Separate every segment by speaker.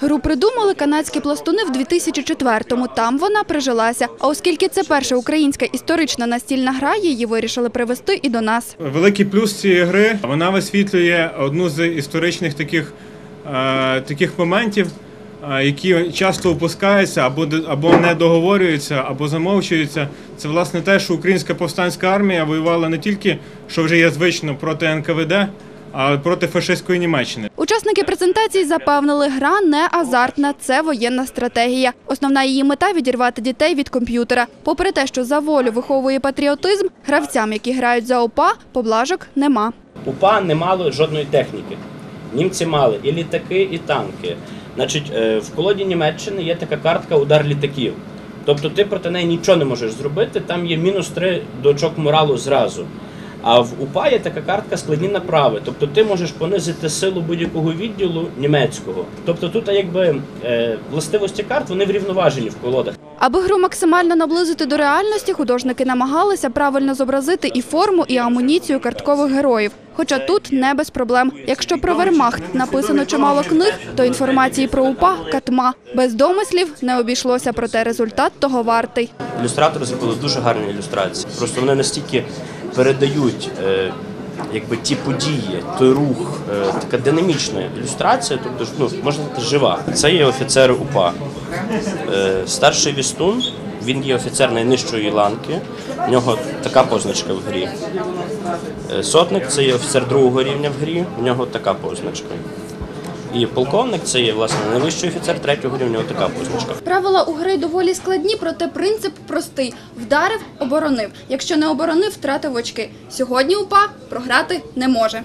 Speaker 1: Гру придумали канадські пластуни в 2004-му. Там вона прижилася. А оскільки це перша українська історична настільна гра, її вирішили привезти і до нас.
Speaker 2: Великий плюс цієї гри вона висвітлює одну з історичних таких, е, таких моментів, е, які часто опускаються або, або не договорюються, або замовчуються. Це власне те, що українська повстанська армія воювала не тільки, що вже є звично, проти НКВД, проти фашистської Німеччини.
Speaker 1: Учасники презентації запевнили, гра не азартна, це воєнна стратегія. Основна її мета відірвати дітей від комп'ютера. Попри те, що за волю виховує патріотизм, гравцям, які грають за ОПА, поблажок нема.
Speaker 3: УПА не мало жодної техніки. Німці мали і літаки, і танки. Значить, е, в колоді Німеччини є така картка удар літаків. Тобто ти проти неї нічого не можеш зробити, там є мінус три до очок моралу зразу. А в УПА є така картка складні направи. Тобто ти можеш понизити силу будь-якого відділу німецького. Тобто тут якби е, властивості карт вони врівноважені в колодах.
Speaker 1: Аби гру максимально наблизити до реальності, художники намагалися правильно зобразити і форму, і амуніцію карткових героїв. Хоча тут не без проблем. Якщо про вермахт написано чимало книг, то інформації про УПА катма. Без домислів не обійшлося, проте результат того вартий.
Speaker 3: Ілюстратори зробили дуже гарні ілюстрації. Просто вони настільки передають е, якби ті події, той рух, е, така динамічна ілюстрація, тобто ну, можна сказати, жива. Це є офіцер УПА. Е, старший вістун, він є офіцер найнижчої ланки, в нього така позначка в грі. Сотник це є офіцер другого рівня в грі, в нього така позначка. І полковник це є власне найвищий офіцер третього рівня, така позначка.
Speaker 1: Правила у гри доволі складні, проте принцип простий: вдарив, оборонив. Якщо не оборонив, втратив очки. Сьогодні УПА програти не може.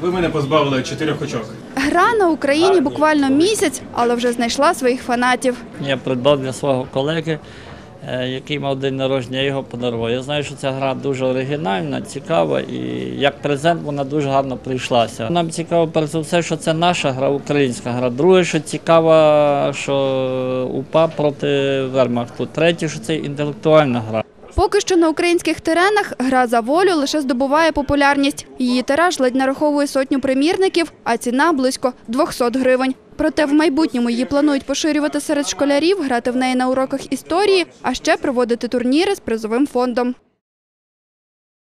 Speaker 2: Ви мене позбавили чотирьох очок.
Speaker 1: Гра на Україні буквально місяць, але вже знайшла своїх фанатів.
Speaker 4: Я придбав для свого колеги, який мав день народження, я його подарував. Я знаю, що ця гра дуже оригінальна, цікава, і як презент вона дуже гарно прийшлася. Нам цікаво, перш за все, що це наша гра, українська гра. Друге, що цікаво, що УПА проти Вермахту. Третє, що це інтелектуальна гра.
Speaker 1: Поки що на українських теренах гра за волю лише здобуває популярність. Її тираж ледь нараховує сотню примірників, а ціна близько 200 гривень. Проте в майбутньому її планують поширювати серед школярів, грати в неї на уроках історії, а ще проводити турніри з призовим фондом.